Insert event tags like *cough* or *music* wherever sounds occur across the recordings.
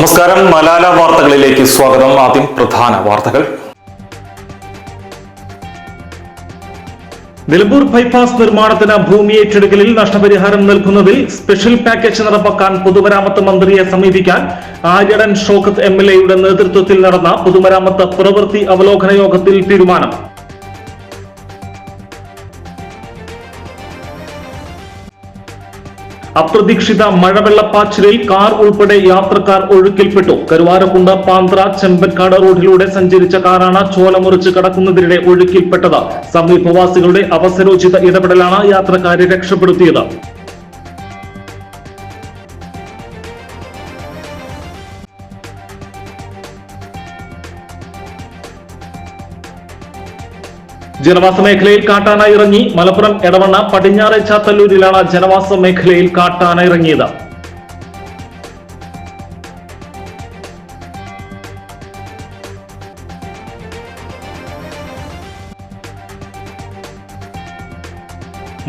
നമസ്കാരം. മലാല വാർത്തകളിലേക്ക് സ്വാഗതം. ആദ്യം പ്രധാന വാർത്തകൾ. നിലമ്പൂർ ബൈപ്പാസ് നിർമ്മാണത്തിന് ഭൂമി ഏറ്റെടുക്കലിൽ നഷ്ടപരിഹാരം നൽകുന്നതിൽ സ്പെഷ്യൽ പാക്കേജ് നടപ്പാക്കാൻ പൊതുമരാമത്ത് മന്ത്രിയെ സമീപിക്കാൻ ആര്യടൻ ഷോക്കത്ത് എം എൽ എയുടെ നേതൃത്വത്തിൽ നടന്ന പൊതുമരാമത്ത് പ്രവൃത്തി അവലോകന യോഗത്തിൽ തീരുമാനം. അപ്രതീക്ഷിത മഴവെള്ളപ്പാച്ചിലിൽ കാർ ഉൾപ്പെടെ യാത്രക്കാർ ഒഴുക്കിൽപ്പെട്ടു. കരുവാരക്കുണ്ട് പാന്ത്ര ചെമ്പക്കാട് റോഡിലൂടെ സഞ്ചരിച്ച കാറാണ് ചോല മുറിച്ച് കടക്കുന്നതിനിടെ ഒഴുക്കിൽപ്പെട്ടത്. സമീപവാസികളുടെ അവസരോചിത ഇടപെടലാണ് യാത്രക്കാരെ രക്ഷപ്പെടുത്തിയത്. ജനവാസ മേഖലയിൽ കാട്ടാന ഇറങ്ങി മലപ്പുറം എടവണ്ണ പടിഞ്ഞാറെ ചാത്തല്ലൂരിലാണ് ജനവാസ മേഖലയിൽ കാട്ടാന ഇറങ്ങിയത്.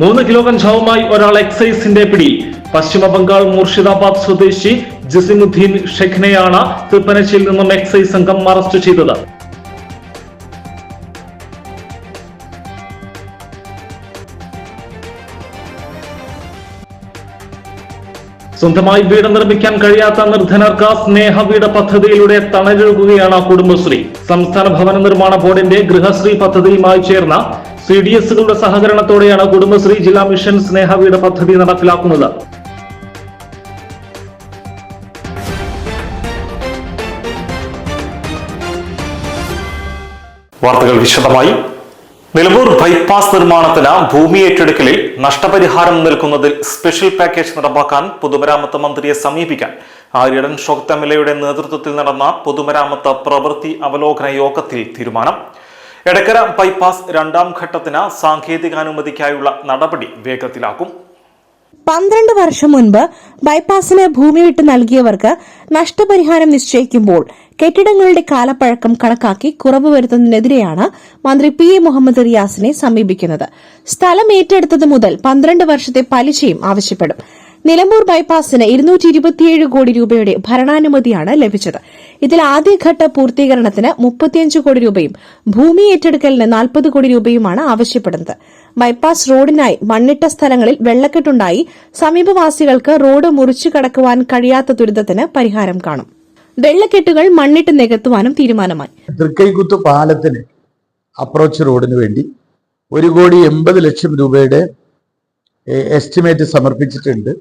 മൂന്ന് കിലോ കഞ്ചാവുമായി ഒരാൾ എക്സൈസിന്റെ പിടി പശ്ചിമ ബംഗാൾ മൂർഷിദാബാദ് സ്വദേശി ജസിമുദ്ദീൻ ഷെഖ്നെയാണ് തൃപ്പനശ്ശിയിൽ നിന്നും എക്സൈസ് സംഘം അറസ്റ്റ് ചെയ്തത്. സ്വന്തമായി വീട് നിർമ്മിക്കാൻ കഴിയാത്ത നിർധനർക്ക് സ്നേഹവീട് പദ്ധതിയിലൂടെ തണലൊഴുകുകയാണ് കുടുംബശ്രീ. സംസ്ഥാന ഭവന നിർമ്മാണ ബോർഡിന്റെ ഗൃഹശ്രീ പദ്ധതിയുമായി ചേർന്ന സി ഡി എസുകളുടെ സഹകരണത്തോടെയാണ് കുടുംബശ്രീ ജില്ലാ മിഷൻ സ്നേഹവീട് പദ്ധതി നടപ്പിലാക്കുന്നത്. വാർത്തകൾ വിശദമായി. നിലമ്പൂർ ബൈപ്പാസ് നിർമ്മാണത്തിന് ഭൂമി ഏറ്റെടുക്കലിൽ നഷ്ടപരിഹാരം നൽകുന്നതിൽ സ്പെഷ്യൽ പാക്കേജ് നടപ്പാക്കാൻ പൊതുമരാമത്ത് മന്ത്രിയെ സമീപിക്കാൻ. ആര്യടൻ ഷോക്ത് നേതൃത്വത്തിൽ നടന്ന പൊതുമരാമത്ത് പ്രവൃത്തി അവലോകന യോഗത്തിൽ തീരുമാനം. എടക്കര ബൈപ്പാസ് രണ്ടാം ഘട്ടത്തിന് സാങ്കേതികാനുമതിക്കായുള്ള നടപടി വേഗത്തിലാക്കും. പന്ത്രണ്ട് വർഷം മുൻപ് ബൈപ്പാസിന് ഭൂമി വിട്ട് നൽകിയവർക്ക് നഷ്ടപരിഹാരം നിശ്ചയിക്കുമ്പോൾ കെട്ടിടങ്ങളുടെ കാലപ്പഴക്കം കണക്കാക്കി കുറവ് വരുത്തുന്നതിനെതിരെയാണ് മന്ത്രി പി എ മുഹമ്മദ് റിയാസിനെ സമീപിക്കുന്നത്. സ്ഥലം ഏറ്റെടുത്തത് മുതൽ പന്ത്രണ്ട് വർഷത്തെ പലിശയും ആവശ്യപ്പെടും. നിലമ്പൂർ ബൈപ്പാസിന് ഇരുന്നൂറ്റി ഇരുപത്തിയേഴ് കോടി രൂപയുടെ ഭരണാനുമതിയാണ് ലഭിച്ചത്. ഇതിൽ ആദ്യഘട്ട പൂർത്തീകരണത്തിന് മുപ്പത്തിയഞ്ച് കോടി രൂപയും ഭൂമി ഏറ്റെടുക്കലിന് നാൽപ്പത് കോടി രൂപയുമാണ് ആവശ്യപ്പെടുന്നത്. ബൈപ്പാസ് റോഡിനായി മണ്ണിട്ട സ്ഥലങ്ങളിൽ വെള്ളക്കെട്ടുണ്ടായി. സമീപവാസികൾക്ക് റോഡ് മുറിച്ചു കടക്കുവാൻ കഴിയാത്ത ദുരിതത്തിന് പരിഹാരം കാണും. വെള്ളക്കെട്ടുകൾ മണ്ണിട്ട് നികത്തുവാനും തീരുമാനമായി. തൃക്കൈക്കുത്ത് പാലത്തിന് അപ്രോച്ച് റോഡിന് വേണ്ടി ഒരു കോടി എൺപത് ലക്ഷം രൂപയുടെ എസ്റ്റിമേറ്റ് സമർപ്പിച്ചിട്ടുണ്ട്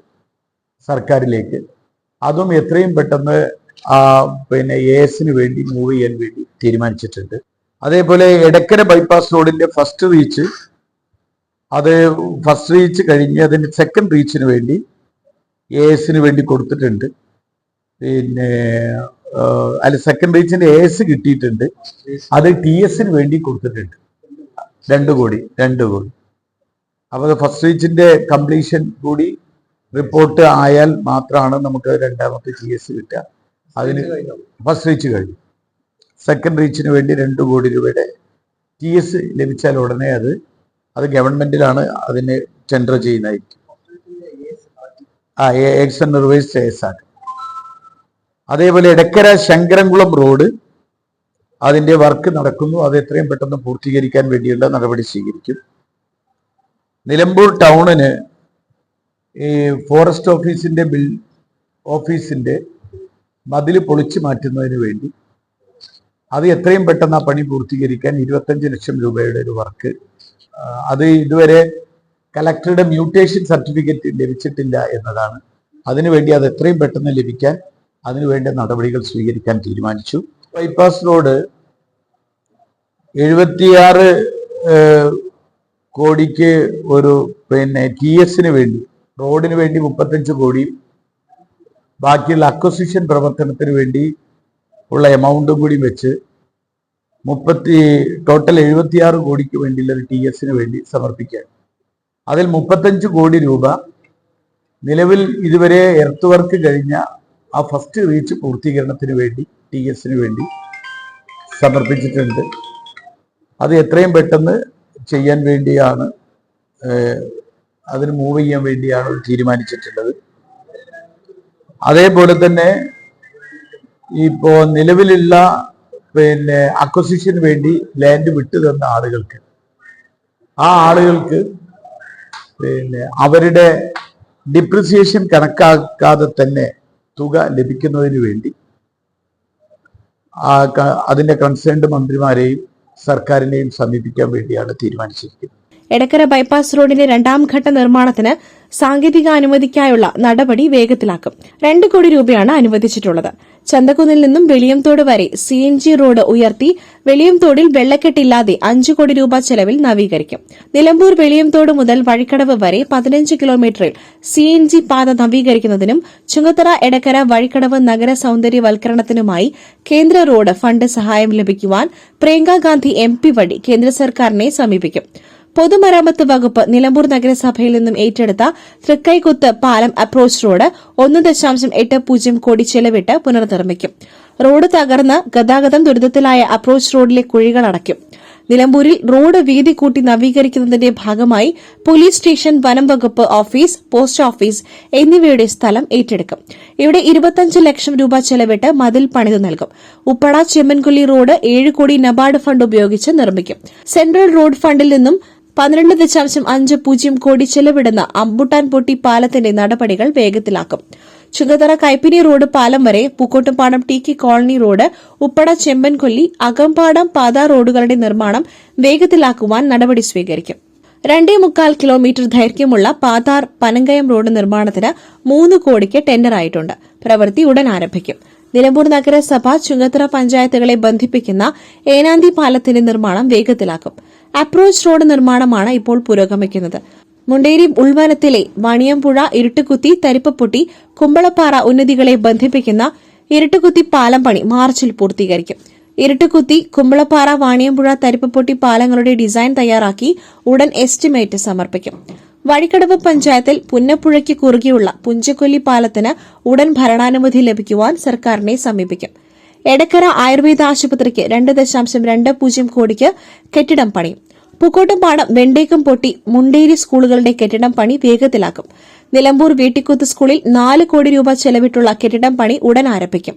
സർക്കാരിലേക്ക്. അതും എത്രയും പെട്ടെന്ന് പിന്നെ എ എസിന് വേണ്ടി മൂവ് ചെയ്യാൻ വേണ്ടി തീരുമാനിച്ചിട്ടുണ്ട്. അതേപോലെ എടക്കര ബൈപ്പാസ് റോഡിന്റെ ഫസ്റ്റ് റീച്ച് അത് ഫസ്റ്റ് റീച്ച് കഴിഞ്ഞ് അതിന്റെ സെക്കൻഡ് റീച്ചിന് വേണ്ടി എ എസിന് വേണ്ടി കൊടുത്തിട്ടുണ്ട്. പിന്നെ അല്ല സെക്കൻഡ് റീച്ചിന്റെ എ എസ് കിട്ടിയിട്ടുണ്ട് അത് ടി എസിന് വേണ്ടി കൊടുത്തിട്ടുണ്ട്. രണ്ട് കോടി രണ്ട് കോടി. അപ്പോൾ ഫസ്റ്റ് റീച്ചിന്റെ കംപ്ലീഷൻ കൂടി റിപ്പോർട്ട് ആയാൽ മാത്രമാണ് നമുക്ക് രണ്ടാമത്തെ ടി എസ് കിട്ടുക. അതിന് ഫസ്റ്റ് റീച്ച് കഴിഞ്ഞു. സെക്കൻഡ് റീച്ചിന് വേണ്ടി രണ്ട് കോടി രൂപയുടെ ടി എസ് ലഭിച്ചാൽ ഉടനെ അത് അത് ഗവൺമെന്റിലാണ് അതിന് ടെൻഡർ ചെയ്യുന്നതായിരിക്കും. ആ എക്സ് റിവേഴ്സ് എസ് ആണ് അതേപോലെ എടക്കര ശങ്കരംകുളം റോഡ് അതിന്റെ വർക്ക് നടക്കുന്നു. അത് എത്രയും പെട്ടെന്ന് പൂർത്തീകരിക്കാൻ വേണ്ടിയുള്ള നടപടി സ്വീകരിക്കും. നിലമ്പൂർ ടൗണിന് ഈ ഫോറസ്റ്റ് ഓഫീസിന്റെ ബിൽ ഓഫീസിന്റെ മതിൽ പൊളിച്ചു മാറ്റുന്നതിന് വേണ്ടി അത് എത്രയും പെട്ടെന്ന് ആ പണി പൂർത്തീകരിക്കാൻ ഇരുപത്തഞ്ച് ലക്ഷം രൂപയുടെ ഒരു വർക്ക്. അത് ഇതുവരെ കലക്ടറുടെ മ്യൂട്ടേഷൻ സർട്ടിഫിക്കറ്റ് ലഭിച്ചിട്ടില്ല എന്നതാണ്. അതിനുവേണ്ടി അത് എത്രയും പെട്ടെന്ന് ലഭിക്കാൻ അതിനുവേണ്ട നടപടികൾ സ്വീകരിക്കാൻ തീരുമാനിച്ചു. ബൈപ്പാസ് റോഡ് എഴുപത്തിയാറ് കോടിക്ക് ഒരു പിന്നെ ടി എസിന് വേണ്ടി റോഡിന് വേണ്ടി മുപ്പത്തഞ്ച് കോടിയും ബാക്കിയുള്ള അക്വസിഷൻ പ്രവർത്തനത്തിന് വേണ്ടി ഉള്ള എമൗണ്ടും കൂടി വെച്ച് മുപ്പത്തി ടോട്ടൽ എഴുപത്തിയാറ് കോടിക്ക് വേണ്ടിയുള്ള ഒരു ടി എസിന് വേണ്ടി സമർപ്പിക്കുകയാണ് അതിൽ മുപ്പത്തഞ്ച് കോടി രൂപ നിലവിൽ ഇതുവരെ എർത്ത് വർക്ക് കഴിഞ്ഞ ആ ഫസ്റ്റ് റീച്ച് പൂർത്തീകരണത്തിന് വേണ്ടി ടി എസിന് വേണ്ടി സമർപ്പിച്ചിട്ടുണ്ട്. അത് എത്രയും പെട്ടെന്ന് ചെയ്യാൻ വേണ്ടിയാണ് അതിന് മൂവ് ചെയ്യാൻ വേണ്ടിയാണ് തീരുമാനിച്ചിട്ടുള്ളത്. അതേപോലെ തന്നെ ഇപ്പോ നിലവിലുള്ള പിന്നെ അക്വസിഷന് വേണ്ടി ലാൻഡ് വിട്ടു തന്ന ആളുകൾക്ക് ആ ആളുകൾക്ക് പിന്നെ അവരുടെ ഡിപ്രിസിയേഷൻ കണക്കാക്കാതെ തന്നെ തുക ലഭിക്കുന്നതിന് വേണ്ടി ആ അതിന്റെ കൺസേൺഡ് മന്ത്രിമാരെയും സർക്കാരിനെയും സമീപിക്കാൻ വേണ്ടിയാണ് തീരുമാനിച്ചിരിക്കുന്നത്. എടക്കര ബൈപ്പാസ് റോഡിന്റെ രണ്ടാം ഘട്ട നിർമ്മാണത്തിന് സാങ്കേതിക അനുമതിക്കായുള്ള നടപടി വേഗത്തിലാക്കും. രണ്ട് കോടി രൂപയാണ് അനുവദിച്ചിട്ടുള്ളത്. ചന്തക്കുന്നിൽ നിന്നും വെളിയംതോട് വരെ സി എൻ ജി റോഡ് ഉയർത്തി വെളിയംതോടിൽ വെള്ളക്കെട്ടില്ലാതെ അഞ്ച് കോടി രൂപ ചെലവിൽ നവീകരിക്കും. നിലമ്പൂർ വെളിയംതോട് മുതൽ വഴിക്കടവ് വരെ പതിനഞ്ച് കിലോമീറ്ററിൽ സി എൻ ജി പാത നവീകരിക്കുന്നതിനും ചുങ്കത്തറ എടക്കര വഴിക്കടവ് നഗര സൌന്ദര്യവൽക്കരണത്തിനുമായി കേന്ദ്ര റോഡ് ഫണ്ട് സഹായം ലഭിക്കുവാൻ പ്രിയങ്കാഗാന്ധി എം പി വഴി കേന്ദ്ര സർക്കാരിനെ സമീപിക്കും. പൊതുമരാമത്ത് വകുപ്പ് നിലമ്പൂർ നഗരസഭയിൽ നിന്നും ഏറ്റെടുത്ത തൃക്കൈകുത്ത് പാലം അപ്രോച്ച് റോഡ് ഒന്ന് ദശാംശം എട്ട് പൂജ്യം കോടി ചെലവിട്ട് പുനർനിർമ്മിക്കും. റോഡ് തകർന്ന് ഗതാഗതം ദുരിതത്തിലായ അപ്രോച്ച് റോഡിലെ കുഴികൾ അടയ്ക്കും. നിലമ്പൂരിൽ റോഡ് വീതി കൂട്ടി നവീകരിക്കുന്നതിന്റെ ഭാഗമായി പോലീസ് സ്റ്റേഷൻ വനം വകുപ്പ് ഓഫീസ് പോസ്റ്റ് ഓഫീസ് എന്നിവയുടെ സ്ഥലം ഏറ്റെടുക്കും. ഇവിടെ ഇരുപത്തിയഞ്ച് ലക്ഷം രൂപ ചെലവിട്ട് മതിൽ പണിത് നൽകും. ഉപ്പട ചെമ്മൻകുല്ലി റോഡ് ഏഴ് കോടി നബാർഡ് ഫണ്ട് ഉപയോഗിച്ച് നിർമ്മിക്കും. സെൻട്രൽ റോഡ് ഫണ്ടിൽ നിന്നും പന്ത്രണ്ട് ദശാംശം അഞ്ച് പൂജ്യം കോടി ചെലവിടുന്ന അമ്പുട്ടാൻ പൊട്ടി പാലത്തിന്റെ നടപടികൾ വേഗത്തിലാക്കും. ചുങ്കത്തറ കൈപ്പിനി റോഡ് പാലം വരെ Pookkottumpadam T K colony road Uppada Chembankolli Akampadam പാത റോഡുകളുടെ നിർമ്മാണം വേഗത്തിലാക്കുവാൻ നടപടി സ്വീകരിക്കും. രണ്ടേ മുക്കാൽ കിലോമീറ്റർ ദൈർഘ്യമുള്ള പാതാർ പനങ്കയം റോഡ് നിർമ്മാണത്തിന് മൂന്ന് കോടിക്ക് ടെൻഡർ ആയിട്ടുണ്ട്. പ്രവൃത്തി ഉടൻ ആരംഭിക്കും. നിലമ്പൂർ നഗരസഭ ചുങ്കത്തറ പഞ്ചായത്തുകളെ ബന്ധിപ്പിക്കുന്ന ഏനാന്തി പാലത്തിന്റെ നിർമ്മാണം വേഗത്തിലാക്കും. അപ്രോച്ച് റോഡ് നിർമ്മാണമാണ് ഇപ്പോൾ പുരോഗമിക്കുന്നത് മുണ്ടേരി ഉൾവനത്തിലെ വണിയമ്പുഴ ഇരുട്ടുകുത്തി തരിപ്പപ്പൊട്ടി കുമ്പളപ്പാറ ഉന്നതികളെ ബന്ധിപ്പിക്കുന്ന ഇരുട്ടുകുത്തി പാലം പണി മാർച്ചിൽ പൂർത്തീകരിക്കും. ഇരുട്ടുകുത്തി കുമ്പളപ്പാറ വാണിയമ്പുഴ തരിപ്പപ്പൊട്ടി പാലങ്ങളുടെ ഡിസൈൻ തയ്യാറാക്കി ഉടൻ എസ്റ്റിമേറ്റ് സമർപ്പിക്കും. വഴിക്കടവ് പഞ്ചായത്തിൽ പുന്നപ്പുഴയ്ക്ക് കുറുകെയുള്ള പുഞ്ചക്കൊല്ലി പാലത്തിന് ഉടൻ ഭരണാനുമതി ലഭിക്കുവാൻ സർക്കാരിനെ സമീപിക്കും. എടക്കര ആയുർവേദ ആശുപത്രിക്ക് രണ്ട് ദശാംശം രണ്ട് പൂജ്യം കോടിക്ക് കെട്ടിടം പണിയും പൂക്കോട്ടുംപാടം വെണ്ടേക്കും പൊട്ടി മുണ്ടേരി സ്കൂളുകളുടെ കെട്ടിടം പണി വേഗത്തിലാക്കും. നിലമ്പൂർ വീട്ടിക്കുത്ത് സ്കൂളിൽ നാല് കോടി രൂപ ചെലവിട്ടുള്ള കെട്ടിടം പണി ഉടൻ ആരംഭിക്കും.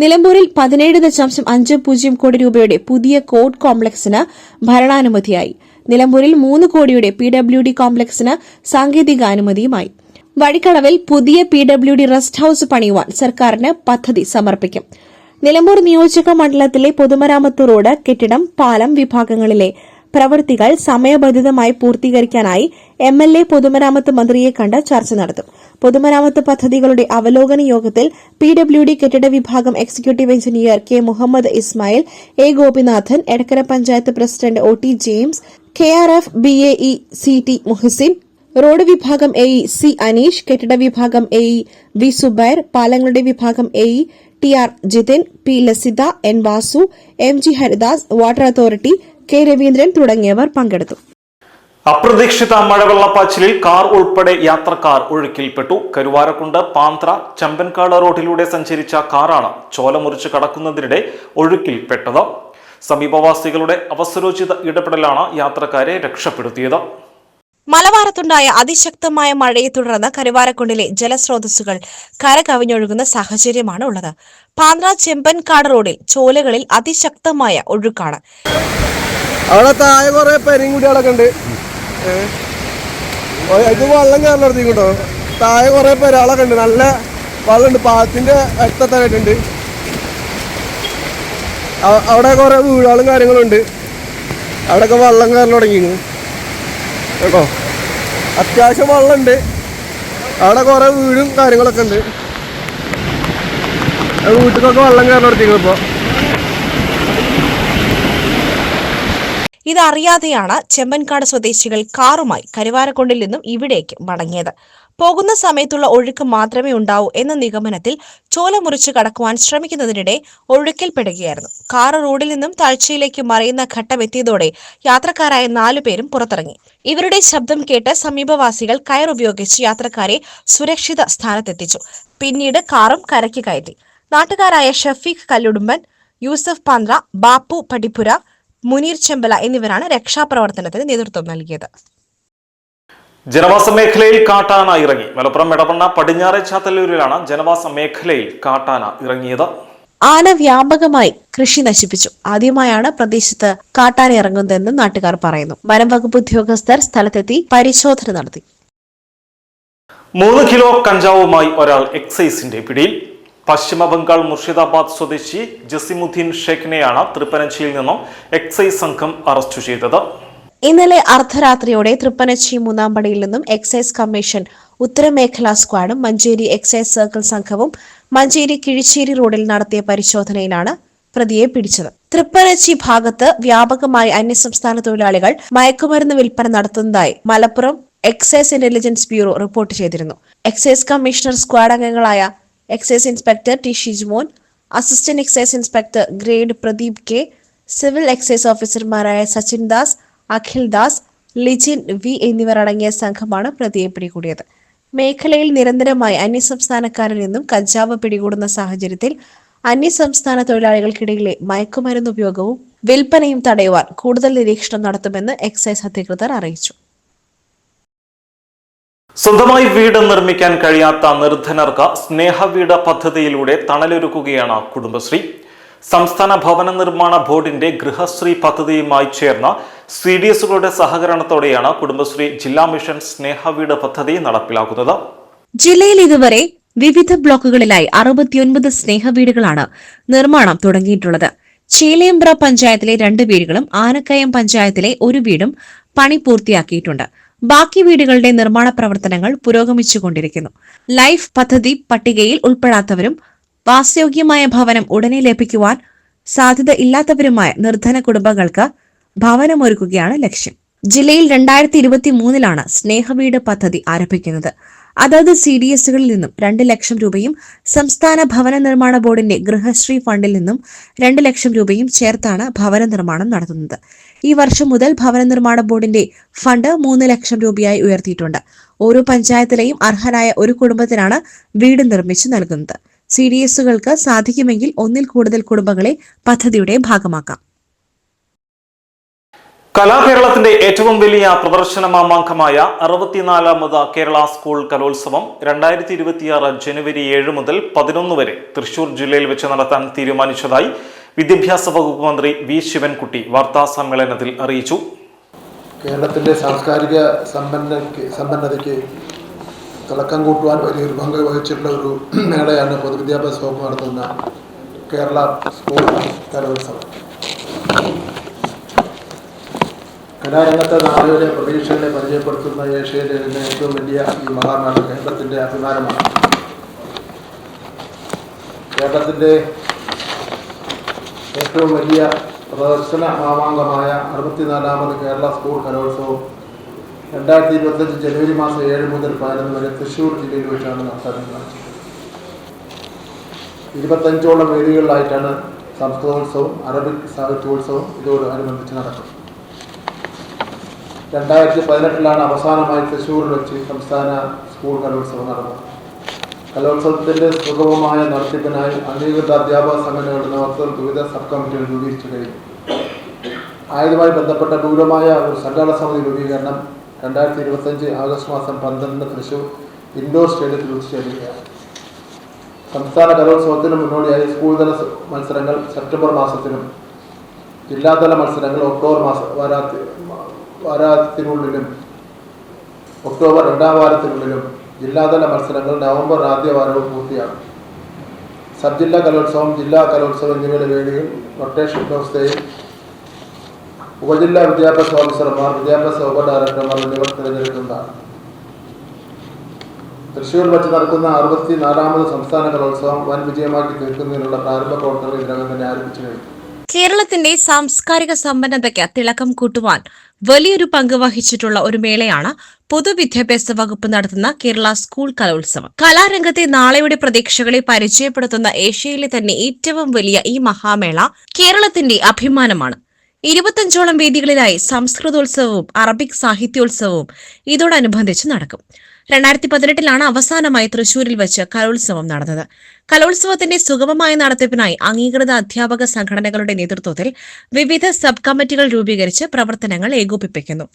നിലമ്പൂരിൽ പതിനേഴ് ദശാംശം അഞ്ച് പൂജ്യം കോടി രൂപയുടെ പുതിയ കോർട്ട് കോംപ്ലക്സിന് ഭരണാനുമതിയായി. നിലമ്പൂരിൽ മൂന്ന് കോടിയുടെ പി ഡബ്ല്യു ഡി കോംപ്ലക്സിന് സാങ്കേതികാനുമതിയുമായി. വഴിക്കടവിൽ പുതിയ P W D rest house പണിയുവാൻ സർക്കാരിന് പദ്ധതി സമർപ്പിക്കും. നിലമ്പൂർ നിയോജക മണ്ഡലത്തിലെ പൊതുമരാമത്ത് റോഡ് കെട്ടിടം പാലം വിഭാഗങ്ങളിലെ പ്രവൃത്തികൾ സമയബന്ധിതമായി പൂർത്തീകരിക്കാനായി എം എൽ എ പൊതുമരാമത്ത് മന്ത്രിയെ കണ്ട് ചർച്ച നടത്തും. പൊതുമരാമത്ത് പദ്ധതികളുടെ അവലോകന യോഗത്തിൽ പി ഡബ്ല്യു ഡി കെട്ടിട വിഭാഗം executive engineer K Muhammad Ismail A Gopinathan Edakkara panchayat president O T James K R F B A E C T Muhasin road വിഭാഗം എ ഇ സി അനീഷ് കെട്ടിട വിഭാഗം എ ഇ വി സുബൈർ പാലങ്ങളുടെ വിഭാഗം A E T R Jithin P Lasitha N Vasu M G Haridas water authority K Raveendran തുടങ്ങിയവർ പങ്കെടുത്തു. അപ്രതീക്ഷിത മഴവെള്ളപ്പാച്ചിലിൽ car ഉൾപ്പെടെ യാത്രക്കാർ ഒഴുക്കിൽപ്പെട്ടു. കരുവാരക്കുണ്ട് പാന്ത്ര ചമ്പൻകാട് റോഡിലൂടെ സഞ്ചരിച്ച കാറാണ് ചോല മുറിച്ച് കടക്കുന്നതിനിടെ ഒഴുക്കിൽപ്പെട്ടത്. സമീപവാസികളുടെ അവസരോചിത ഇടപെടലാണ് യാത്രക്കാരെ രക്ഷപ്പെടുത്തിയത്. മലബാരത്തുണ്ടായ അതിശക്തമായ മഴയെ തുടർന്ന് കരുവാരക്കുണ്ടിലെ ജലസ്രോതസ്സുകൾ കരകവിഞ്ഞൊഴുകുന്ന സാഹചര്യമാണ് ഉള്ളത്. പാന്ത്ര ചെമ്പൻകാട് റോഡിൽ ചോലകളിൽ അതിശക്തമായ ഒഴുക്കാണ്. അവിടെ താഴെ കുറെ പെരിങ്കുട്ടികളൊക്കെ ഉണ്ട്. ഇത് വെള്ളം കയറണം താഴെ കുറെ പെരാളൊക്കെ ഉണ്ട്. നല്ല വെള്ളമുണ്ട് പാലത്തിന്റെ അടുത്തെത്താനായിട്ടുണ്ട് അ- അവിടെ കുറെ വീടുകളും കാര്യങ്ങളും ഉണ്ട്. അവിടെയൊക്കെ വെള്ളം കയറി തുടങ്ങി കേട്ടോ. അത്യാവശ്യം വെള്ളമുണ്ട്. അവിടെ കുറേ വീടും കാര്യങ്ങളൊക്കെ ഉണ്ട്. വീട്ടിലൊക്കെ വെള്ളം കയറി നടത്തിക്കുന്നു ഇപ്പോൾ ഇതറിയാതെയാണ് ചെമ്പൻകാട് സ്വദേശികൾ കാറുമായി കരുവാരക്കുണ്ടിൽ നിന്നും ഇവിടേക്ക് മടങ്ങിയത്. പോകുന്ന സമയത്തുള്ള ഒഴുക്ക് മാത്രമേ ഉണ്ടാവൂ എന്ന നിഗമനത്തിൽ ചോല മുറിച്ച് കടക്കുവാൻ ശ്രമിക്കുന്നതിനിടെ ഒഴുക്കിൽപ്പെടുകയായിരുന്നു കാർ റോഡിൽ നിന്നും താഴ്ചയിലേക്ക് മറയുന്ന ഘട്ടമെത്തിയതോടെ യാത്രക്കാരായ നാലു പേരും പുറത്തിറങ്ങി. ഇവരുടെ ശബ്ദം കേട്ട് സമീപവാസികൾ കയറുപയോഗിച്ച് യാത്രക്കാരെ സുരക്ഷിത സ്ഥാനത്തെത്തിച്ചു. പിന്നീട് കാറും കരയ്ക്ക് കയറ്റി. നാട്ടുകാരായ ഷഫീഖ് കല്ലുടുമ്പൻ യൂസഫ് പന്ത്ര ബാപ്പു പടിപ്പുര മുനീർ ചെമ്പല എന്നിവരാണ് രക്ഷാപ്രവർത്തനത്തിന് നേതൃത്വം നൽകിയത്. ജനവാസ മേഖലയിൽ കാട്ടാന ഇറങ്ങി. മലപ്പുറം എടവണ്ണ പടിഞ്ഞാറെ ചാത്തല്ലൂരിലാണ് ജനവാസ മേഖലയിൽ കാട്ടാന ഇറങ്ങിയത്. ആന വ്യാപകമായി കൃഷി നശിപ്പിച്ചു. ആദ്യമായാണ് പ്രദേശത്ത് കാട്ടാന ഇറങ്ങുന്നതെന്ന് നാട്ടുകാർ പറയുന്നു. വനം വകുപ്പ് ഉദ്യോഗസ്ഥർ സ്ഥലത്തെത്തി പരിശോധന നടത്തി. മൂന്ന് കിലോ കഞ്ചാവുമായി ഒരാൾ എക്സൈസിന്റെ പിടിയിൽ. പശ്ചിമ ബംഗാൾ മുർഷിദാബാദ് സ്വദേശി ജസിമുദ്ദീൻ ഷേഖിനെയാണ് തൃപ്പനച്ചിയിൽ നിന്നും എക്സൈസ് സംഘം അറസ്റ്റ് ചെയ്തത്. ഇന്നലെ അർദ്ധരാത്രിയോടെ തൃപ്പനച്ചി മൂന്നാംപടിയിൽ നിന്നും എക്സൈസ് കമ്മീഷൻ ഉത്തരമേഖലാ സ്ക്വാഡും മഞ്ചേരി എക്സൈസ് സർക്കിൾ സംഘവും മഞ്ചേരി കിഴിശ്ശേരി റോഡിൽ നടത്തിയ പരിശോധനയിലാണ് പ്രതിയെ പിടിച്ചത്. തൃപ്പനച്ചി ഭാഗത്ത് വ്യാപകമായി അന്യസംസ്ഥാന തൊഴിലാളികൾ മയക്കുമരുന്ന് വിൽപ്പന നടത്തുന്നതായി Malappuram excise intelligence bureau report ചെയ്തിരുന്നു. എക്സൈസ് കമ്മീഷണർ സ്ക്വാഡ് അംഗങ്ങളായ excise inspector T Shijmon assistant excise inspector grade Pradeep K civil excise ഓഫീസർമാരായ സച്ചിൻ ദാസ് അഖിൽ ദാസ് ലിജിൻ വി എന്നിവർ അടങ്ങിയ സംഘമാണ് പ്രതിയെ പിടികൂടിയത്. മേഖലയിൽ നിരന്തരമായി അന്യസംസ്ഥാനക്കാരിൽ നിന്നും കഞ്ചാവ് പിടികൂടുന്ന സാഹചര്യത്തിൽ അന്യസംസ്ഥാന തൊഴിലാളികൾക്കിടയിലെ മയക്കുമരുന്ന് ഉപയോഗവും വിൽപ്പനയും തടയുവാൻ കൂടുതൽ നിരീക്ഷണം നടത്തുമെന്ന് എക്സൈസ് അധികൃതർ അറിയിച്ചു. സ്വന്തമായി വീട് നിർമ്മിക്കാൻ കഴിയാത്ത നിർധനർക്ക് സ്നേഹവീട് പദ്ധതിയിലൂടെ തണലൊരുക്കുകയാണ് കുടുംബശ്രീ. സംസ്ഥാന ഭവന നിർമ്മാണ ബോർഡിന്റെ ഗൃഹശ്രീ പദ്ധതിയുമായി ചേർന്ന സി ഡി എസുകളുടെ സഹകരണത്തോടെയാണ് കുടുംബശ്രീ ജില്ലാ മിഷൻ സ്നേഹവീട് പദ്ധതി നടപ്പിലാക്കുന്നത്. ജില്ലയിൽ ഇതുവരെ വിവിധ ബ്ലോക്കുകളിലായി അറുപത്തിയൊൻപത് സ്നേഹവീടുകളാണ് നിർമ്മാണം തുടങ്ങിയിട്ടുള്ളത്. ചേലയമ്പ്ര പഞ്ചായത്തിലെ രണ്ട് വീടുകളും ആനക്കയം പഞ്ചായത്തിലെ ഒരു വീടും പണി പൂർത്തിയാക്കിയിട്ടുണ്ട്. ബാക്കി വീടുകളുടെ നിർമ്മാണ പ്രവർത്തനങ്ങൾ പുരോഗമിച്ചുകൊണ്ടിരിക്കുന്നു. ലൈഫ് പദ്ധതി പട്ടികയിൽ ഉൾപ്പെടാത്തവരും വാസയോഗ്യമായ ഭവനം ഉടനെ ലഭിക്കുവാൻ സാധ്യത ഇല്ലാത്തവരുമായ നിർധന കുടുംബങ്ങൾക്ക് ഭവനമൊരുക്കുകയാണ് ലക്ഷ്യം. ജില്ലയിൽ രണ്ടായിരത്തി ഇരുപത്തി മൂന്നിലാണ് സ്നേഹവീട് പദ്ധതി ആരംഭിക്കുന്നത്. അതത് സി ഡി എസുകളിൽ നിന്നും രണ്ട് ലക്ഷം രൂപയും സംസ്ഥാന ഭവന നിർമ്മാണ ബോർഡിന്റെ ഗൃഹശ്രീ ഫണ്ടിൽ നിന്നും രണ്ട് ലക്ഷം രൂപയും ചേർത്താണ് ഭവന നിർമ്മാണം നടത്തുന്നത്. ഈ വർഷം മുതൽ ഭവന നിർമ്മാണ ബോർഡിന്റെ ഫണ്ട് മൂന്ന് ലക്ഷം രൂപയായി ഉയർത്തിയിട്ടുണ്ട്. ഓരോ പഞ്ചായത്തിലെയും അർഹരായ ഒരു കുടുംബത്തിനാണ് വീട് നിർമ്മിച്ചു നൽകുന്നത്. സി ഡി എസുകൾക്ക് സാധിക്കുമെങ്കിൽ ഒന്നിൽ കൂടുതൽ കുടുംബങ്ങളെ പദ്ധതിയുടെ ഭാഗമാക്കാം. കലാകേരളത്തിന്റെ ഏറ്റവും വലിയ പ്രദർശന മാമാങ്കമായ അറുപത്തിനാലാമത് കേരള സ്കൂൾ കലോത്സവം രണ്ടായിരത്തി ഇരുപത്തിയാറ് ജനുവരി ഏഴ് മുതൽ പതിനൊന്ന് വരെ തൃശൂർ ജില്ലയിൽ വെച്ച് നടത്താൻ തീരുമാനിച്ചതായി വിദ്യാഭ്യാസ വകുപ്പ് മന്ത്രി വി ശിവൻകുട്ടി വാർത്താ സമ്മേളനത്തിൽ അറിയിച്ചു. കേരളത്തിന്റെ സാംസ്കാരിക സമ്പന്ന സമ്പന്നതയ്ക്ക് തിളക്കം കൂട്ടുവാൻ വലിയൊരു പങ്ക് വഹിച്ചിട്ടുള്ള ഒരു *clears throat* മേളയാണ് പൊതുവിദ്യാഭ്യാസ വകുപ്പ് നടത്തുന്ന കേരള സ്കൂൾ കലോത്സവം. കലാരംഗത്തെ നാളുകളെ പ്രതീക്ഷകളെ പരിചയപ്പെടുത്തുന്ന ഏഷ്യയിലെ തന്നെ ഏറ്റവും വലിയ ഈ മഹാനാട് കേരളത്തിന്റെ അഭിമാനമാണ്. കേരളത്തിന്റെ ഏറ്റവും വലിയ പ്രദർശന മാമാങ്കമായ അറുപത്തിനാലാമത് കേരള സ്കൂൾ കലോത്സവം രണ്ടായിരത്തി ഇരുപത്തഞ്ച് ജനുവരി മാസം ഏഴ് മുതൽ പതിനൊന്ന് വരെ തൃശ്ശൂർ ജില്ലയിൽ വെച്ചാണ് നടത്താൻ തീരുമാനിച്ചത്. ഇരുപത്തഞ്ചോളം വേദികളിലായിട്ടാണ് സംസ്കൃതോത്സവം അറബിക് സാഹിത്യോത്സവം ഇതോടനുബന്ധിച്ച് നടക്കും രണ്ടായിരത്തി പതിനെട്ടിലാണ് അവസാനമായി തൃശ്ശൂരിൽ വെച്ച് സംസ്ഥാന സ്കൂൾ കലോത്സവം നടന്നത്. കലോത്സവത്തിന്റെ സുഗമമായ നടത്തിപ്പിനായി അംഗീകൃത അധ്യാപക സംഘടനകളുടെ നേതൃത്വത്തിൽ വിവിധ സബ് കമ്മിറ്റികൾ രൂപീകരിച്ചു കഴിഞ്ഞു. ആയതുമായി ബന്ധപ്പെട്ട വിപുലമായ ഒരു സംഘാടന സമിതി രൂപീകരണം രണ്ടായിരത്തി ഇരുപത്തഞ്ച് ആഗസ്റ്റ് മാസം പന്ത്രണ്ടിന് തൃശൂർ ഇൻഡോർ സ്റ്റേഡിയത്തിൽ വെച്ച് ചേരുകയാണ് സംസ്ഥാന കലോത്സവത്തിന് മുന്നോടിയായി സ്കൂൾ തല മത്സരങ്ങൾ സെപ്റ്റംബർ മാസത്തിലും ജില്ലാതല മത്സരങ്ങൾ ഒക്ടോബർ മാസ വാരാത്തിനുള്ളിലും ഒക്ടോബർ രണ്ടാം വാരത്തിനുള്ളിലും ജില്ലാതല മത്സരങ്ങൾ നവംബർ ആദ്യ വാരവും പൂർത്തിയാകും. സബ് ജില്ലാ കലോത്സവം ജില്ലാ കലോത്സവം എന്നിവയുടെ വേദികൾ റൊട്ടേഷൻ വ്യവസ്ഥയിൽ ഉപജില്ലാ വിദ്യാഭ്യാസ ഓഫീസർമാർ വിദ്യാഭ്യാസ ഉപ ഡയറക്ടർമാർ എന്നിവർ തിരഞ്ഞെടുക്കുന്നതാണ്. തൃശ്ശൂർ വച്ച് നടക്കുന്ന അറുപത്തി നാലാമത് സംസ്ഥാന കലോത്സവം വൻ വിജയമാക്കി തീർക്കുന്നതിനുള്ള പ്രാരംഭ പ്രവർത്തനങ്ങൾ ഇതിനകം തന്നെ ആരംഭിച്ചു കഴിഞ്ഞു. കേരളത്തിന്റെ സാംസ്കാരിക സമ്പന്നതയ്ക്ക് തിളക്കം കൂട്ടുവാൻ വലിയൊരു പങ്ക് വഹിച്ചിട്ടുള്ള ഒരു മേളയാണ് പൊതുവിദ്യാഭ്യാസ വകുപ്പ് നടത്തുന്ന കേരള സ്കൂൾ കലോത്സവം. കലാരംഗത്തെ നാളെയുടെ പ്രതീക്ഷകളെ പരിചയപ്പെടുത്തുന്ന ഏഷ്യയിലെ തന്നെ ഏറ്റവും വലിയ ഈ മഹാമേള കേരളത്തിന്റെ അഭിമാനമാണ്. ഇരുപത്തഞ്ചോളം വേദികളിലായി സംസ്കൃതോത്സവവും അറബിക് സാഹിത്യോത്സവവും ഇതോടനുബന്ധിച്ച് നടക്കും. രണ്ടായിരത്തി പതിനെട്ടിലാണ് അവസാനമായി തൃശൂരിൽ വെച്ച് കലോത്സവം നടന്നത്. കലോത്സവത്തിന്റെ സുഗമമായ നടത്തിപ്പിനായി അംഗീകൃത അധ്യാപക സംഘടനകളുടെ നേതൃത്വത്തിൽ വിവിധ സബ് കമ്മിറ്റികൾ രൂപീകരിച്ച് പ്രവർത്തനങ്ങൾ ഏകോപിപ്പിക്കുന്നു.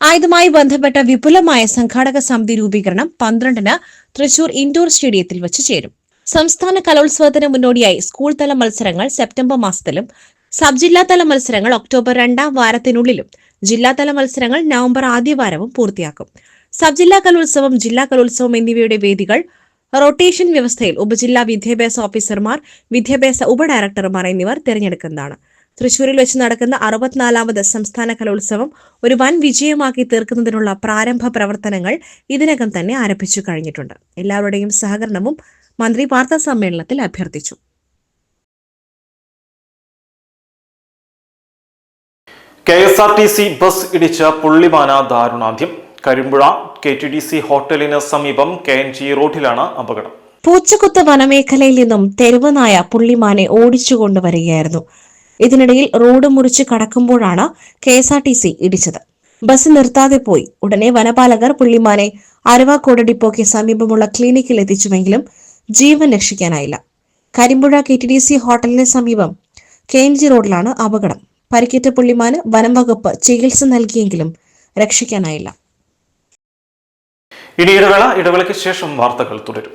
ആയതുമായി ബന്ധപ്പെട്ട വിപുലമായ സംഘാടക സമിതി രൂപീകരണം പന്ത്രണ്ടിന് തൃശൂർ ഇൻഡോർ സ്റ്റേഡിയത്തിൽ വെച്ച് ചേരും. സംസ്ഥാന കലോത്സവത്തിന് മുന്നോടിയായി സ്കൂൾ തല മത്സരങ്ങൾ സെപ്റ്റംബർ മാസത്തിലും സബ് ജില്ലാതല മത്സരങ്ങൾ ഒക്ടോബർ രണ്ടാം വാരത്തിനുള്ളിലും ജില്ലാതല മത്സരങ്ങൾ നവംബർ ആദ്യവാരവും പൂർത്തിയാക്കും. സബ് ജില്ലാ കലോത്സവം ജില്ലാ കലോത്സവം എന്നിവയുടെ വേദികൾ റൊട്ടേഷൻ വ്യവസ്ഥയിൽ ഉപജില്ലാ വിദ്യാഭ്യാസ ഓഫീസർമാർ വിദ്യാഭ്യാസ ഉപഡയറക്ടർമാർ എന്നിവർ തിരഞ്ഞെടുക്കുന്നതാണ്. തൃശൂരിൽ വെച്ച് നടക്കുന്ന അറുപത്തിനാലാമത് സംസ്ഥാന കലോത്സവം ഒരു വൻ വിജയമാക്കി തീർക്കുന്നതിനുള്ള പ്രാരംഭ പ്രവർത്തനങ്ങൾ ഇതിനകം തന്നെ ആരംഭിച്ചു കഴിഞ്ഞിട്ടുണ്ട്. എല്ലാവരുടെയും സഹകരണവും മന്ത്രി വാർത്താ സമ്മേളനത്തിൽ അഭ്യർത്ഥിച്ചു. K S R T C bus ഇടിച്ച പുള്ളിമാന ദാരുണാന്ത്യം. Karimpuzha K T D C ഹോട്ടലിന് സമീപം കെ എൻ ജി റോഡിലാണ് അപകടം. പൂച്ചക്കുത്ത് വനമേഖലയിൽ നിന്നും തെരുവ് നായ പുള്ളിമാനെ ഓടിച്ചു കൊണ്ടുവരികയായിരുന്നു. ഇതിനിടയിൽ റോഡ് മുറിച്ച് കടക്കുമ്പോഴാണ് K S R T C ഇടിച്ചത്. ബസ് നിർത്താതെ പോയി. ഉടനെ വനപാലകർ പുള്ളിമാനെ അരുവാക്കോട് ഡിപ്പോയ്ക്ക് സമീപമുള്ള ക്ലിനിക്കിൽ എത്തിച്ചുവെങ്കിലും ജീവൻ രക്ഷിക്കാനായില്ല. Karimpuzha K T D C ഹോട്ടലിന് സമീപം കെ എൻ ജി റോഡിലാണ് അപകടം. പരിക്കേറ്റ പുള്ളിമാന് വനം വകുപ്പ് ചികിത്സ നൽകിയെങ്കിലും രക്ഷിക്കാനായില്ല. ഇനി ഇടവേള ഇടവേളയ്ക്ക് ശേഷം വാർത്തകൾ തുടരും.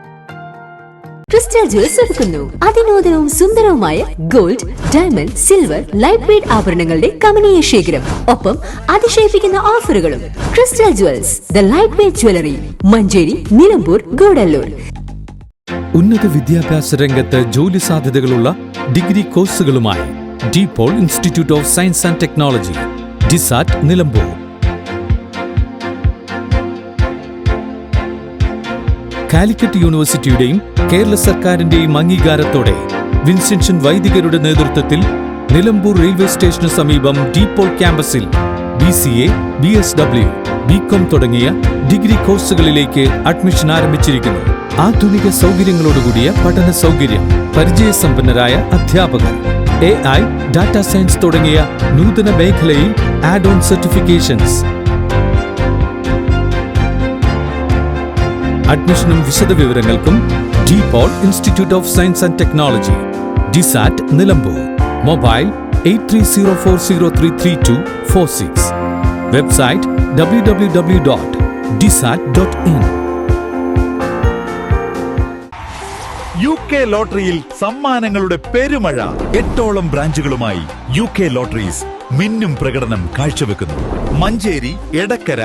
crystal jewels ഒരുക്കുന്നു. അതിനൂതനവും സുന്ദരവുമായ gold diamond silver light weight ആഭരണങ്ങളുടെ കമനീയ ശേഖരം. ഒപ്പം അതിശയിപ്പിക്കുന്ന ഓഫറുകളും crystal jewels the light weight jewellery Manjeri Nilambur Gudalur. ഉന്നത വിദ്യാഭ്യാസ രംഗത്ത് ജോലി സാധ്യതകളുള്ള degree കോഴ്സുകളുമായി De Paul institute of science and technology Disat Nilambur. Calicut യൂണിവേഴ്സിറ്റിയുടെയും Kerala സർക്കാരിന്റെയും അംഗീകാരത്തോടെ വിൻസെൻഷൻ വൈദികരുടെ നേതൃത്വത്തിൽ നിലമ്പൂർ റെയിൽവേ സ്റ്റേഷന് സമീപം ഡീപോൾ ക്യാമ്പസിൽ B C A B S W B com തുടങ്ങിയ ഡിഗ്രി കോഴ്സുകളിലേക്ക് അഡ്മിഷൻ ആരംഭിച്ചിരിക്കുന്നു. ആധുനിക സൗകര്യങ്ങളോടുകൂടിയ പഠന സൗകര്യം പരിചയസമ്പന്നരായ അധ്യാപകർ എ ഐ ഡാറ്റ സയൻസ് തുടങ്ങിയ നൂതന മേഖലയിൽ ആഡ് ഓൺ സർട്ടിഫിക്കേഷൻസ് അഡ്മിഷനും വിശദവിവരങ്ങൾക്കും De Paul institute of science and technology Disat Nilambur. Mobile eight three zero four zero three three two four six. Website W W W dot Disat dot in U K ലോട്ടറിയിൽ സമ്മാനങ്ങളുടെ പെരുമഴ. എട്ടോളം ബ്രാഞ്ചുകളുമായി U K lotteries മിന്നും പ്രകടനം കാഴ്ചവെക്കുന്നു. Manjeri Edakkara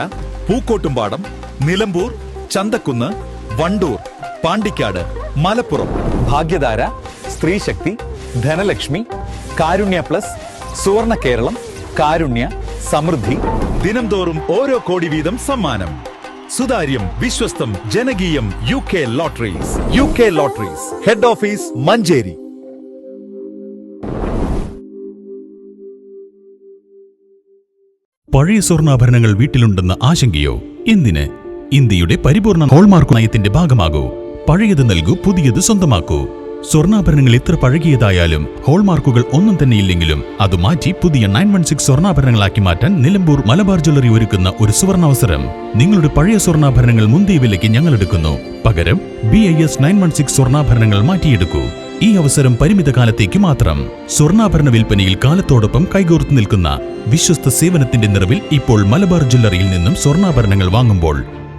Pookkottumpadam Nilambur Chanthakkunnu Wandoor Pandikkad Malappuram. Bhagyadhara Sthreesakthi Dhanalakshmi Karunya plus Suvarna Keralam Karunya സമൃദ്ധി. ദിനംതോറും ഓരോ കോടി വീതം സമ്മാനം. സുതാര്യം വിശ്വസ്തം ജനകീയം U K lotteries. U K lotteries. Head office Manjeri. പഴയ സ്വർണാഭരണങ്ങൾ വീട്ടിലുണ്ടെന്ന ആശങ്കയോ? എന്തിന്? ഇന്ത്യയുടെ പരിപൂർണ ഹോൾമാർക്ക് നയത്തിന്റെ ഭാഗമാകൂ. പഴയത് നൽകൂ പുതിയത് സ്വന്തമാക്കൂ. സ്വർണാഭരണങ്ങൾ എത്ര പഴകിയതായാലും ഹോൾമാർക്കുകൾ ഒന്നും തന്നെ ഇല്ലെങ്കിലും അത് മാറ്റി പുതിയ നയൻ വൺ സിക്സ് സ്വർണാഭരണങ്ങളാക്കി മാറ്റാൻ നിലമ്പൂർ മലബാർ ജ്വല്ലറി ഒരുക്കുന്ന ഒരു സുവർണാവസരം. നിങ്ങളുടെ പഴയ സ്വർണാഭരണങ്ങൾ മുന്തിയ വിലയ്ക്ക് ഞങ്ങൾ എടുക്കുന്നു. പകരം B I S nine one six സ്വർണാഭരണങ്ങൾ മാറ്റിയെടുക്കൂ. ഈ അവസരം പരിമിത കാലത്തേക്ക് മാത്രം. സ്വർണാഭരണ വിൽപ്പനയിൽ കാലത്തോടൊപ്പം കൈകോർത്ത് നിൽക്കുന്ന വിശ്വസ്ത സേവനത്തിന്റെ നിറവിൽ ഇപ്പോൾ മലബാർ ജ്വല്ലറിയിൽ നിന്നും സ്വർണാഭരണങ്ങൾ വാങ്ങുമ്പോൾ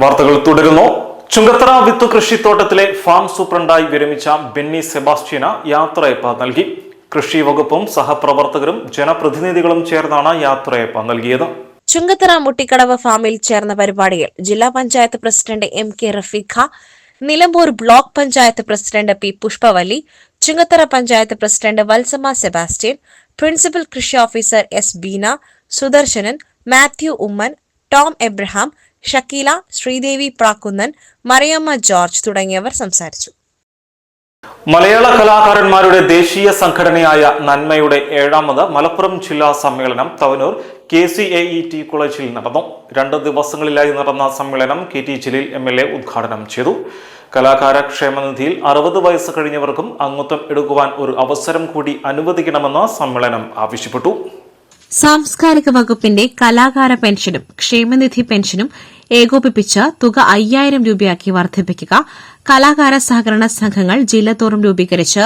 വാർത്തകൾ തുടരുന്നു. ചുങ്കത്തറ വിത്തു കൃഷിത്തോട്ടത്തിലെ ഫാം സൂപ്രണ്ടായി വിരമിച്ച ബെന്നി സെബാസ്റ്റ്യന യാത്രയപ്പ് നൽകി. കൃഷി വകുപ്പും സഹപ്രവർത്തകരും ജനപ്രതിനിധികളും ചേർന്നാണ് യാത്രയപ്പ് നൽകിയത്. ചുങ്കത്തറ മുട്ടിക്കടവ് ഫാമിൽ ചേർന്ന പരിപാടിയിൽ ജില്ലാ panchayat president M K Rafeeqa Nilambur block panchayat president P Pushpavalli Chungathara panchayat president Valsamma Sebastian principal കൃഷി officer S Beena Sudarsanan Mathew Oommen Tom Abraham Shakeela Sreedevi Prakkunnan Mariyamma George തുടങ്ങിയവർ സംസാരിച്ചു. മലയാള കലാകാരന്മാരുടെ ദേശീയ സംഘടനയായ നന്മയുടെ ഏഴാമത് മലപ്പുറം ജില്ലാ സമ്മേളനം Thavanur K C A E T കോളേജിൽ നടന്നു. രണ്ട് ദിവസങ്ങളിലായി നടന്ന സമ്മേളനം K T Jaleel M L A ഉദ്ഘാടനം ചെയ്തു. കലാകാര ക്ഷേമനിധിയിൽ അറുപത് വയസ്സ് കഴിഞ്ഞവർക്കും അംഗത്വം എടുക്കുവാൻ ഒരു അവസരം കൂടി അനുവദിക്കണമെന്ന് സമ്മേളനം ആവശ്യപ്പെട്ടു. സാംസ്കാരിക വകുപ്പിന്റെ കലാകാര പെൻഷനും ക്ഷേമനിധി പെൻഷനും ഏകോപിപ്പിച്ച് തുക അയ്യായിരം രൂപയാക്കി വർദ്ധിപ്പിക്കുക. കലാകാര സഹകരണ സംഘങ്ങൾ ജില്ലതോറും രൂപീകരിച്ച്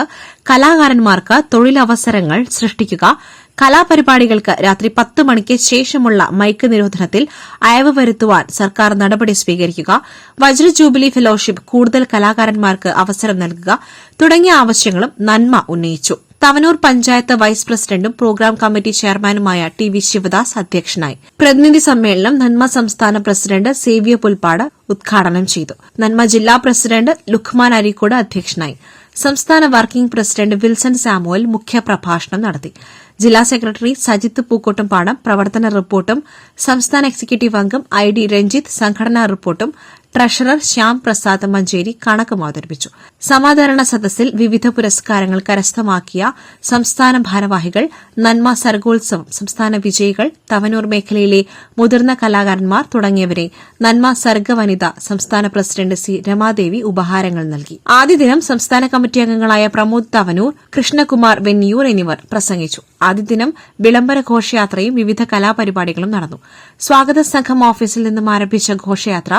കലാകാരന്മാർക്ക് തൊഴിലവസരങ്ങൾ സൃഷ്ടിക്കുക. കലാപരിപാടികൾക്ക് രാത്രി പത്ത് മണിക്ക് ശേഷമുള്ള മൈക്ക് നിരോധനത്തിൽ അയവ് വരുത്തുവാൻ സർക്കാർ നടപടി സ്വീകരിക്കുക. വജ്ര ജൂബിലി ഫെലോഷിപ്പ് കൂടുതൽ കലാകാരന്മാർക്ക് അവസരം നൽകുക. തുടങ്ങിയ ആവശ്യങ്ങളും നന്മ ഉന്നയിച്ചു. തവനൂർ പഞ്ചായത്ത് വൈസ് പ്രസിഡന്റും പ്രോഗ്രാം കമ്മിറ്റി ചെയർമാനുമായ ടി വി ശിവദാസ് അധ്യക്ഷനായി. പ്രതിനിധി സമ്മേളനം നന്മ സംസ്ഥാന പ്രസിഡന്റ് സേവ്യ പുൽപ്പാട് ഉദ്ഘാടനം ചെയ്തു. നന്മ ജില്ലാ പ്രസിഡന്റ് ലുഖ്മാൻ അരീക്കോട് അധ്യക്ഷനായി. സംസ്ഥാന വർക്കിംഗ് പ്രസിഡന്റ് വിൽസൺ സാമുവൽ മുഖ്യപ്രഭാഷണം നടത്തി. ജില്ലാ സെക്രട്ടറി സജിത്ത് പൂക്കോട്ടും പാടം പ്രവർത്തന റിപ്പോർട്ടും സംസ്ഥാന എക്സിക്യൂട്ടീവ് അംഗം ഐ ഡി രഞ്ജിത്ത് സംഘടനാ റിപ്പോർട്ടും ട്രഷറർ ശ്യാം പ്രസാദ് മഞ്ചേരി കണക്കും അവതരിപ്പിച്ചു. സമാദരണ സദസ്സിൽ വിവിധ പുരസ്കാരങ്ങൾ കരസ്ഥമാക്കിയ സംസ്ഥാന ഭാരവാഹികൾ നന്മ സർഗോത്സവം സംസ്ഥാന വിജയികൾ തവനൂർ മേഖലയിലെ മുതിർന്ന കലാകാരന്മാർ തുടങ്ങിയവരെ നന്മ സർഗവനിത സംസ്ഥാന പ്രസിഡന്റ് സി രമാദേവി ഉപഹാരങ്ങൾ നൽകി. ആദ്യ ദിനം സംസ്ഥാന കമ്മിറ്റി അംഗങ്ങളായ പ്രമോദ് തവനൂർ കൃഷ്ണകുമാർ വെന്നിയൂർ എന്നിവർ പ്രസംഗിച്ചു. ആദ്യ ദിനം വിളംബര ഘോഷയാത്രയും വിവിധ കലാപരിപാടികളും നടന്നു. സ്വാഗത സംഘം ഓഫീസിൽ നിന്നും ആരംഭിച്ച ഘോഷയാത്ര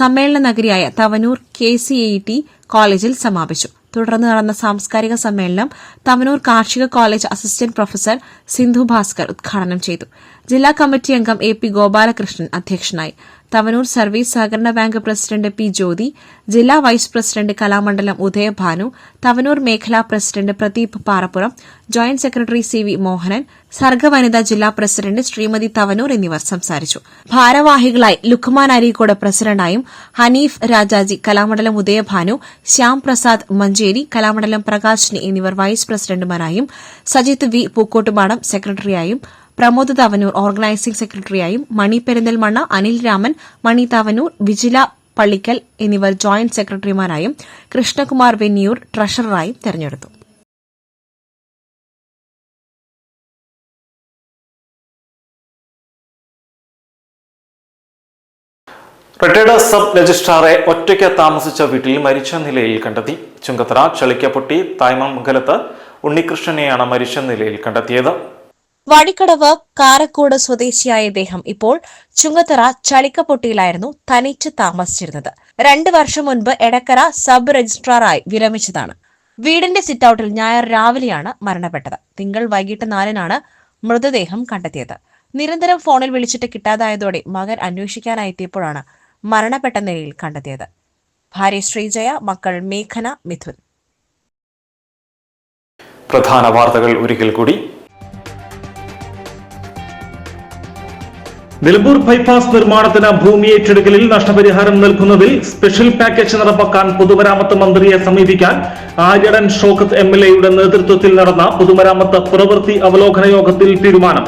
സമ്മേളന നഗരിയായ Thavanur K C A T കോളേജിൽ സമാപിച്ചു. തുടർന്ന് നടന്ന സാംസ്കാരിക സമ്മേളനം തവനൂർ കാർഷിക college assistant professor Sindhu Bhaskar ഉദ്ഘാടനം ചെയ്തു. ജില്ലാ കമ്മിറ്റി അംഗം എ പി ഗോപാലകൃഷ്ണൻ അധ്യക്ഷനായി. തവനൂർ സർവീസ് സഹകരണ ബാങ്ക് പ്രസിഡന്റ് പി ജ്യോതി ജില്ലാ വൈസ് പ്രസിഡന്റ് കലാമണ്ഡലം ഉദയഭാനു തവനൂർ മേഖലാ president Pradeep Parappuram joint secretary C V Mohanan സർഗവനിതാ ജില്ലാ പ്രസിഡന്റ് ശ്രീമതി തവനൂർ എന്നിവർ സംസാരിച്ചു. ഭാരവാഹികളായി ലുക്മാൻ അരീക്കോട് പ്രസിഡന്റായും ഹനീഫ് രാജാജി കലാമണ്ഡലം ഉദയഭാനു ശ്യാം പ്രസാദ് മഞ്ചേരി കലാമണ്ഡലം പ്രകാശിനി എന്നിവർ വൈസ് പ്രസിഡന്റുമാരായും സജിത് വി പൂക്കോട്ടുമാടം സെക്രട്ടറിയായും പ്രമോദ് തവനൂർ ഓർഗനൈസിംഗ് സെക്രട്ടറിയായും മണി പെരിന്തൽമണ്ണ അനിൽ രാമൻ മണി തവനൂർ വിജില പള്ളിക്കൽ എന്നിവർ ജോയിന്റ് സെക്രട്ടറിമാരായും കൃഷ്ണകുമാർ വെന്നിയൂർ ട്രഷററായും തെരഞ്ഞെടുത്തു. റിട്ടയർഡ് സബ് രജിസ്ട്രാറെ ഒറ്റയ്ക്ക് താമസിച്ച വീട്ടിൽ മരിച്ച നിലയിൽ കണ്ടെത്തി. ചുങ്കത്തറ ചളിക്കപ്പൊട്ടി തായ്മംഗലത്ത് ഉണ്ണികൃഷ്ണനെയാണ് മരിച്ച നിലയിൽ കണ്ടെത്തിയത്. വഴിക്കടവ് കാരക്കോട് സ്വദേശിയായ ഇദ്ദേഹം ഇപ്പോൾ ചുങ്കത്തറ ചളിക്കപ്പൊട്ടിയിലായിരുന്നു തനിച്ച് താമസിച്ചിരുന്നത്. രണ്ടു വർഷം മുൻപ് എടക്കര സബ് രജിസ്ട്രാറായി വിരമിച്ചതാണ്. വീടിന്റെ സിറ്റൌട്ടിൽ ഞായർ രാവിലെയാണ് മരണപ്പെട്ടത്. തിങ്കൾ വൈകിട്ട് നാലിനാണ് മൃതദേഹം കണ്ടെത്തിയത്. നിരന്തരം ഫോണിൽ വിളിച്ചിട്ട് കിട്ടാതായതോടെ മകൻ അന്വേഷിക്കാനായി എത്തിയപ്പോഴാണ് മരണപ്പെട്ട നിലയിൽ കണ്ടെത്തിയത്. ഭാര്യ ശ്രീജയ മക്കൾ മേഘന മിഥുൻ. പ്രധാന വാർത്തകൾ ഒരിക്കൽ കൂടി. നിലമ്പൂർ ബൈപ്പാസ് നിർമ്മാണത്തിന് ഭൂമി ഏറ്റെടുക്കലിൽ നഷ്ടപരിഹാരം നൽകുന്നതിൽ സ്പെഷ്യൽ പാക്കേജ് നടപ്പാക്കാൻ പൊതുമരാമത്ത് മന്ത്രിയെ സമീപിക്കാൻ ആര്യടൻ ഷോക്കത്ത് എം എൽ എയുടെ നേതൃത്വത്തിൽ നടന്ന പൊതുമരാമത്ത് പ്രവൃത്തി അവലോകന യോഗത്തിൽ തീരുമാനം.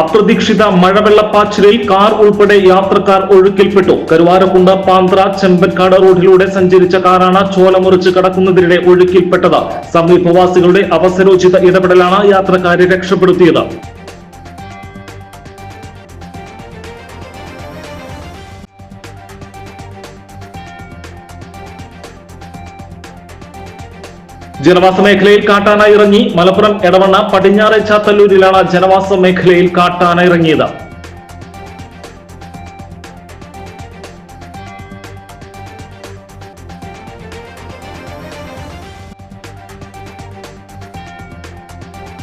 അപ്രതീക്ഷിത മഴവെള്ളപ്പാച്ചിലിൽ കാർ ഉൾപ്പെടെ യാത്രക്കാർ ഒഴുക്കിൽപ്പെട്ടു. കരുവാരക്കുണ്ട് പാന്ത്ര ചെമ്പൻകാട് റോഡിലൂടെ സഞ്ചരിച്ച കാറാണ് ചോലമുറിച്ച് കടക്കുന്നതിനിടെ ഒഴുക്കിൽപ്പെട്ടത്. സമീപവാസികളുടെ അവസരോചിത ഇടപെടലാണ് യാത്രക്കാരെ രക്ഷപ്പെടുത്തിയത്. ജനവാസ മേഖലയിൽ കാട്ടാന ഇറങ്ങി മലപ്പുറം എടവണ്ണ പടിഞ്ഞാറെ ചാത്തല്ലൂരിലാണ് ജനവാസ മേഖലയിൽ കാട്ടാന ഇറങ്ങിയത്.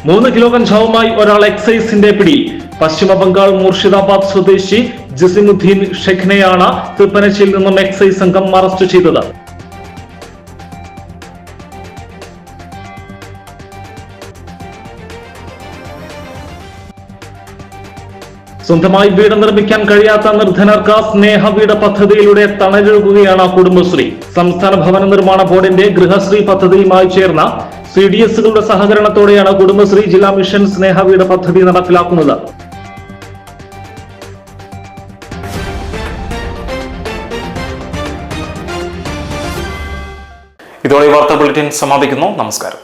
മൂന്ന് കിലോ കഞ്ചാവുമായി ഒരാൾ എക്സൈസിന്റെ പിടി പശ്ചിമ ബംഗാൾ മുർഷിദാബാദ് സ്വദേശി ജസിമുദ്ദീൻ ഷെഖ്നെയാണ് തൃപ്പനച്ചിയിൽ നിന്നും എക്സൈസ് സംഘം അറസ്റ്റ് ചെയ്തത്. സ്വന്തമായി വീട് നിർമ്മിക്കാൻ കഴിയാത്ത നിർധനർക്ക് സ്നേഹവീട് പദ്ധതിയിലൂടെ തണലൊഴുകുകയാണ് കുടുംബശ്രീ. സംസ്ഥാന ഭവന നിർമ്മാണ ബോർഡിന്റെ ഗൃഹശ്രീ പദ്ധതിയുമായി ചേർന്ന സി ഡി എസുകളുടെ സഹകരണത്തോടെയാണ് കുടുംബശ്രീ ജില്ലാ മിഷൻ സ്നേഹവീട് പദ്ധതി നടപ്പിലാക്കുന്നത്. ഇതോടെ വാർത്താ ബുള്ളറ്റിൻ സമാപിക്കുന്നു. നമസ്കാരം.